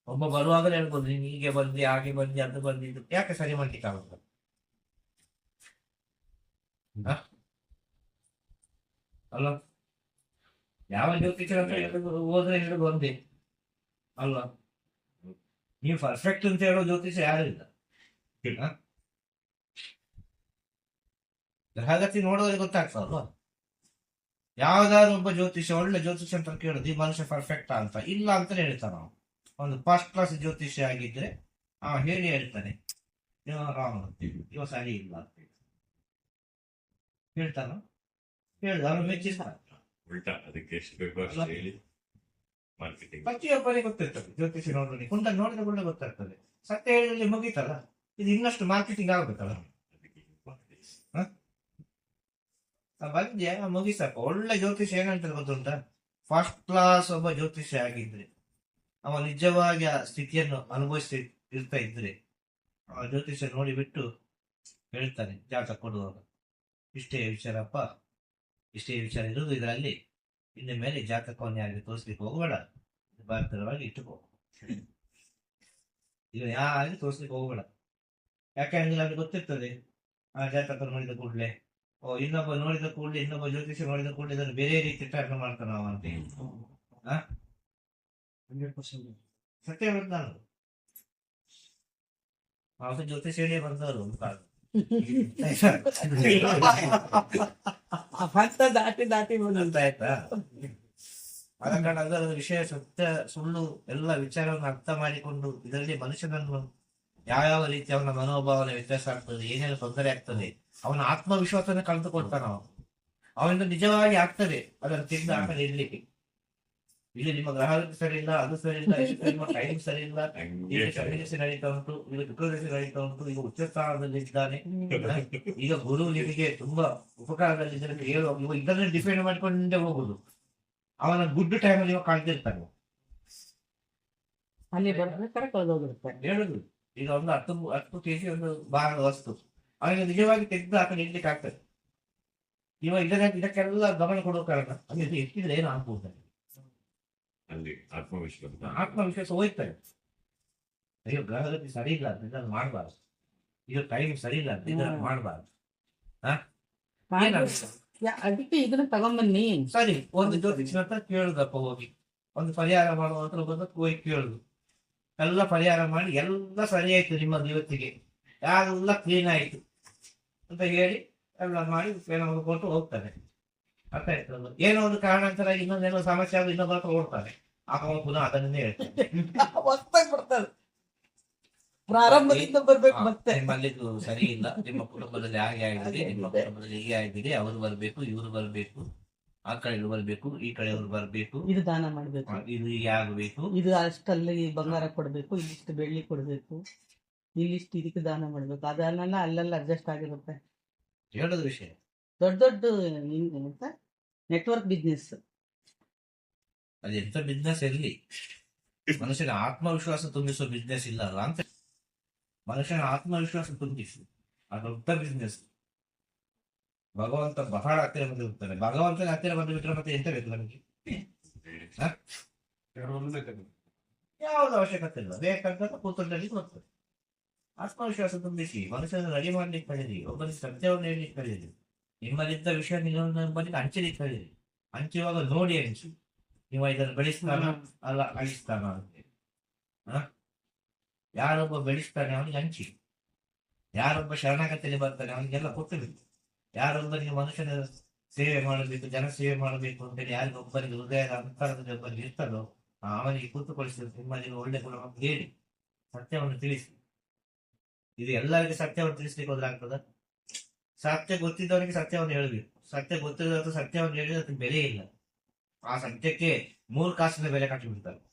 ಒಬ್ಬ ಬರುವಾಗಲೇ ಹೇಳ್ಬೋದು ನೀನು ಹೀಗೆ ಬಂದಿ ಹಾಗೆ ಬಂದಿ ಅದು ಬಂದಿದ್ದು ಯಾಕೆ ಸರಿ ಮಾಡ್ಲಿಕ್ಕೆ ಆಗುತ್ತೆ ಅಲ್ಲ ಯಾವ ಜ್ಯೋತಿಷ್ಯ ಅಂತ ಹೇಳಿದ್ರು ಹೋದ್ರೆ ಹೇಳಿದ್ರು ಒಂದೇ. ಅಲ್ಲ ನೀವು ಪರ್ಫೆಕ್ಟ್ ಅಂತ ಹೇಳೋ ಜ್ಯೋತಿಷ್ಯ ಯಾರು ಇಲ್ಲ? ಗ್ರಹಗತಿ ನೋಡೋರಿಗೆ ಗೊತ್ತಾಗ್ತದಲ್ವಾ? ಯಾವ್ದಾದ್ರು ಒಬ್ಬ ಜ್ಯೋತಿಷ್ಯ ಒಳ್ಳೆ ಜ್ಯೋತಿಷ್ಯ ಅಂತ ಕೇಳುದು ಈ ಮನುಷ್ಯ ಪರ್ಫೆಕ್ಟ್ ಅಂತ ಇಲ್ಲ ಅಂತಾನೆ ಹೇಳ್ತಾರೆ ನಾವು ಒಂದು ಫಸ್ಟ್ ಕ್ಲಾಸ್ ಜ್ಯೋತಿಷ್ಯ ಆಗಿದ್ರೆ ಆ ಹೇಳಿ ಹೇಳ್ತಾನೆ? ರಾಂಗ್ ಇವ ಸರಿ ಇಲ್ಲ ಅಂತ ಹೇಳಿ. ಹೇಳ್ತಾನ? ಹೇಳ್ದ ಅವನು ಮೆಚ್ಚಿಸ್ತಾನೆ. ಉಲ್ಟಾ ಅದಕ್ಕೆ ಎಷ್ಟು ಬೇಕು ಅಷ್ಟು ಹೇಳಿ. ಮಾರ್ಕೆಟಿಂಗ್ ಪ್ರತಿಯೊಬ್ಬರಿಗೆ ಗೊತ್ತಿರ್ತದೆ ಜ್ಯೋತಿಷಿ ನೋಡೋಣ ಕುಂಡ ನೋಡಿದ ಕೂಡ ಗೊತ್ತಾಗ್ತದೆ. ಸತ್ಯ ಹೇಳಿದ್ರೆ ಮುಗೀತಲ್ಲ? ಇದು ಇನ್ನಷ್ಟು ಮಾರ್ಕೆಟಿಂಗ್ ಆಗ್ಬೇಕಲ್ಲ. ಆ ಬಂದ್ಯ ಮುಗಿಸಪ್ಪ ಒಳ್ಳೆ ಜ್ಯೋತಿಷ್ಯ ಏನಂತ ಗೊತ್ತುಂಟ? ಫಸ್ಟ್ ಕ್ಲಾಸ್ ಒಬ್ಬ ಜ್ಯೋತಿಷ್ಯ ಆಗಿದ್ರೆ. ಅವ ನಿಜವಾಗಿ ಆ ಸ್ಥಿತಿಯನ್ನು ಅನುಭವಿಸಿ ಇರ್ತಾ ಇದ್ರೆ. ಆ ಜ್ಯೋತಿಷ್ಯ ನೋಡಿ ಬಿಟ್ಟು ಹೇಳ್ತಾನೆ ಜಾತಕ ಕೊಡುವಾಗ. ಇಷ್ಟೇ ವಿಚಾರಪ್ಪ ಇಷ್ಟೇ ವಿಚಾರ ಇರುವುದು ಇದರಲ್ಲಿ. ಇನ್ನು ಮೇಲೆ ಜಾತಕವನ್ನು ಯಾರಿಗೆ ತೋರಿಸ್ಲಿಕ್ಕೆ ಹೋಗಬೇಡ. ಭಾರತವಾಗಿ ಇಟ್ಟುಕೋ. ಈಗ ಯಾರಿಗೆ ತೋರಿಸ್ಲಿಕ್ಕೆ ಹೋಗಬೇಡ. ಯಾಕೆ ಅಂದ್ರೆ ಗೊತ್ತಿರ್ತದೆ. ಆ ಜಾತಕ ನೋಡಿದ ಕೂಡಲೇ. ಇನ್ನೊಬ್ಬ ನೋಡಿದ ಕೂಡಲೇ ಇನ್ನೊಬ್ಬ ಜ್ಯೋತಿಷ್ಯ ನೋಡಿದ ಕೂಡಲೇ ಇದನ್ನು ಬೇರೆ ರೀತಿ ಟರ್ನ್ ಮಾಡ್ತಾನ ಅವ ಅಂತ ಹೇಳಿ. ಸತ್ಯ ಹೇಳುದು ನಾನು ಅವ್ರ ಜ್ಯೋತಿಷ್ಯ ಹೇಳಿ ಬಂದವರು ದಾಟಿ ದಾಟಿ ಅಂತ ಆಯ್ತಾ? ಆದ ಕಾರಣ ಅದರ ವಿಷಯ ಸತ್ಯ ಸುಳ್ಳು ಎಲ್ಲ ವಿಚಾರವನ್ನು ಅರ್ಥ ಮಾಡಿಕೊಂಡು ಇದರಲ್ಲಿ ಮನುಷ್ಯನನ್ನು ಯಾವ ರೀತಿ ಅವನ ಮನೋಭಾವನೆ ವ್ಯತ್ಯಾಸ ಆಗ್ತದೆ ಏನೇನು ತೊಂದರೆ ಆಗ್ತದೆ ಅವನ ಆತ್ಮವಿಶ್ವಾಸನ ಕಳೆದುಕೊಳ್ತಾನ ಅವನು. ಅವನಿಂದ ನಿಜವಾಗಿ ಆಗ್ತದೆ. ಅದನ್ನು ತೆಗೆದು ಆ ಇರ್ಲಿಕ್ಕೆ. ಇಡ್ಲಿಕ್ಕೆ ಇಲ್ಲಿ ನಿಮ್ಮ ಗ್ರಹ ಸರಿ ಇಲ್ಲ ಅದು ಸರಿ ಇಲ್ಲ ನಿಮ್ಮ ಟೈಮ್ ಸರಿ ಇಲ್ಲ ಈಗ ಶನಿದಶೆ ನಡೀತಾ ಉಂಟು ಈಗ ಶುಕ್ರದಶೆ ನಡೀತಾ ಉಂಟು ಈಗ ಉಚ್ಚ ಸ್ಥಾನದಲ್ಲಿ ಇದ್ದಾನೆ ಈಗ ಗುರು ನಿಮಗೆ ತುಂಬಾ ಉಪಕಾರದಲ್ಲಿ ಹೇಳುವ ಇವ ಇದನ್ನೇ ಡಿಪೆಂಡ್ ಮಾಡ್ಕೊಂಡೇ ಹೋಗುದು. ಅವನ ಗುಡ್ ಟೈಮ್ ಇವ ಕಾಣ್ತಿರ್ತಾನೆ. ಅಲ್ಲಿ ಹೇಳುದು. ಈಗ ಒಂದು ಹತ್ತು ಹತ್ತು ಕೆಜಿ ಒಂದು ಭಾರದ ವಸ್ತು. ಅವನಿಗೆ ನಿಜವಾಗಿ ತೆಗೆದು ಆತನ ಇಡ್ಲಿಕ್ಕೆ ಆಗ್ತದೆ. ಇವ ಇದನ್ನ ಇದಕ್ಕೆಲ್ಲ ಗಮನ ಕೊಡೋ ಕಾರಣ. ಅಲ್ಲಿ ಎತ್ತಿದ್ರೆ ಎಷ್ಟಿದ್ರೆ ಏನು ಆಗ್ಬೋದು ಅಲ್ಲಿ? ಆತ್ಮವಿಶ್ವಾಸ. ಆತ್ಮವಿಶ್ವಾಸ ಹೋಯ್ತಾರೆ ಅಯ್ಯೋ ಗ್ರಹಗತಿ ಸರಿ ಇಲ್ಲ ಅಂತ ಇದನ್ನು ಮಾಡಬಾರ್ದು. ಇದು ಟೈಮ್ ಸರಿ ಇಲ್ಲ ಅಂತ ಇದನ್ನು ಮಾಡಬಾರ್ದು. ಏನಾಗುತ್ತೆ ಯಾ- ಅದಕ್ಕೆ ಇದನ್ನ ತಗೊಂಬನ್ನಿ. ಸರಿ ಒಂದು ಜ್ಯೋತಿಷ್ಯನ ಅಂತ ಕೇಳುದಪ್ಪ ಹೋಗಿ. ಒಂದು ಪರಿಹಾರ ಮಾಡುವ ಹತ್ರ ಬಂದು ಹೋಗಿ ಕೇಳುದು. ಎಲ್ಲ ಪರಿಹಾರ ಮಾಡಿ ಎಲ್ಲ ಸರಿ ಆಯ್ತು ನಿಮ್ಮ ಇವತ್ತಿಗೆ. ಎಲ್ಲ ಕ್ಲೀನ್ ಆಯ್ತು? ಅಂತ ಹೇಳಿ ಎಲ್ಲ ಮಾಡಿ ಏನೋ ಒಂದು ಕೊಟ್ಟು ಹೋಗ್ತಾರೆ. ಅರ್ಥ ಆಯ್ತಲ್ಲ ಏನೋ ಒಂದು ಕಾರಣಾಂತರ ಇನ್ನೊಂದೇನೋ ಸಮಸ್ಯೆ ಆಗಿ ಇನ್ನೊಬ್ಬರ ಹತ್ರ ಓಡ್ತಾರೆ. ಆಗ ಪುನಃ ಅದನ್ನೇ ಹೇಳ್ತಾರೆ. ಪ್ರಾರಂಭದಿಂದ ಬರ್ಬೇಕು ಮತ್ತೆ. ನಿಮ್ಮಲ್ಲಿ ಸರಿ ಇಲ್ಲ. ನಿಮ್ಮ ಕುಟುಂಬದಲ್ಲಿ ಹಾಗೆ ಆಗಿದೆ ನಿಮ್ಮ ಕುಟುಂಬದಲ್ಲಿ ಹೀಗೆ ಆಗಿದೆ ಅವರು ಬರ್ಬೇಕು ಇವರು ಬರ್ಬೇಕು ಆ ಕಡೆ ಇವ್ರು ಬರ್ಬೇಕು ಈ ಕಡೆ ಅವ್ರು ಬರ್ಬೇಕು. ಇದು ದಾನ ಮಾಡ್ಬೇಕು. ಇದು ಹೀಗೆ ಆಗಬೇಕು. ಇದು ಅಷ್ಟಲ್ಲಿ ಬಂಗಾರ ಕೊಡ್ಬೇಕು ಇಷ್ಟು ಬೆಳ್ಳಿ ಕೊಡ್ಬೇಕು. ಇಲ್ಲಿಷ್ಟು ಇದಕ್ಕೆ ದಾನ ಮಾಡ್ಬೇಕು. ಅದನ್ನೆಲ್ಲ ಅಲ್ಲೆಲ್ಲ ಅಡ್ಜಸ್ಟ್ ಆಗಿರುತ್ತೆ. ಹೇಳೋದು ವಿಷಯ. ದೊಡ್ಡ ದೊಡ್ಡ ಎಂತ ನೆಟ್ವರ್ಕ್ ಬಿಸ್ನೆಸ್ ಅದು ಎಂತ ಬಿಸ್ನೆಸ್ ಇರಲಿ ಮನುಷ್ಯನ ಆತ್ಮವಿಶ್ವಾಸ ತುಂಬಿಸುವ ಬಿಸ್ನೆಸ್ ಇಲ್ಲ ಅಲ್ಲ ಅಂತ. ಮನುಷ್ಯನ ಆತ್ಮವಿಶ್ವಾಸ ತುಂಬಿಸು. ಅದು ದೊಡ್ಡ ಬಿಸ್ನೆಸ್ ಭಗವಂತ ಬಹಳ ಹತ್ತಿರ ಬಂದಿರ್ತಾನೆ. ಭಗವಂತನ ಹತ್ತಿರ ಬಂದು ಬಿಟ್ಟರೆ ಮತ್ತೆ ಎಂತ ಬೇಕು ನಮಗೆ? ಯಾವ್ದು ಅವಶ್ಯಕತೆ ಇಲ್ಲ. ಬೇಕಂತ ಕೂತಲ್ಲಿ ಕೊಡ್ತದೆ ಆತ್ಮವಿಶ್ವಾಸ ತುಂಬಿಸಿ ಮನುಷ್ಯನ ರೆಡಿ ಮಾಡ್ಲಿಕ್ಕೆ ಕರೀರಿ ಒಬ್ಬರಿಗೆ ಸತ್ಯವನ್ನು ಹೇಳಲಿಕ್ಕೆ ಕರೀರಿ ನಿಮ್ಮಲ್ಲಿದ್ದ ವಿಷಯ ನಿಮ್ಮಲ್ಲಿ ಹಂಚಲಿಕ್ಕೆ ಕರೀರಿ ಹಂಚುವಾಗ ನೋಡಿ ಹಂಚಿ. ನೀವು ಇದನ್ನು ಬೆಳೆಸ್ತಾನ? ಅಲ್ಲ, ಅಳಿಸ್ತಾನ ಅಂತ? ಯಾರೊಬ್ಬ ಬೆಳೆಸ್ತಾನೆ ಅವನಿಗೆ ಹಂಚಿ. ಯಾರೊಬ್ಬ ಶರಣಾಗತಿಯಲ್ಲಿ ಬರ್ತಾನೆ ಅವನಿಗೆಲ್ಲ ಕೊಟ್ಟಬೇಕು ಯಾರೊಬ್ಬರಿಗೆ ಮನುಷ್ಯನ ಸೇವೆ ಮಾಡಬೇಕು, ಜನ ಸೇವೆ ಮಾಡಬೇಕು ಅಂತೇಳಿ ಯಾರಿಗೊಬ್ಬರಿಗೆ ಹೃದಯದ ಅಂತರದಲ್ಲಿ ಒಬ್ಬರಿಗೆ ಇರ್ತದೋ ಅವನಿಗೆ ಕೂತುಕೊಳಿಸಿದ್ರೆ ನಿಮ್ಮಲ್ಲಿ ಒಳ್ಳೆ ಗುಣ ಅಂತ ಹೇಳಿ ಸತ್ಯವನ್ನು ತಿಳಿಸಿ. ಇದು ಎಲ್ಲರಿಗೆ ಸತ್ಯವನ್ನು ತಿಳಿಸ್ಲಿಕ್ಕೆ ಹೋದ್ರೆ ಆಗ್ತದ? ಸತ್ಯ ಗೊತ್ತಿದ್ದವರಿಗೆ ಸತ್ಯವನ್ನು ಹೇಳಬೇಕು. ಸತ್ಯ ಗೊತ್ತಿದ್ದವರಿಗೆ ಸತ್ಯವನ್ನು ಹೇಳಿದ್ರೆ ಅದಕ್ಕೆ ಬೆಲೆ ಇಲ್ಲ. ಆ ಸತ್ಯಕ್ಕೆ ಮೂರು ಕಾಸಿನ ಬೆಲೆ ಕಟ್ಟಿಬಿಡ್ತಾರೆ.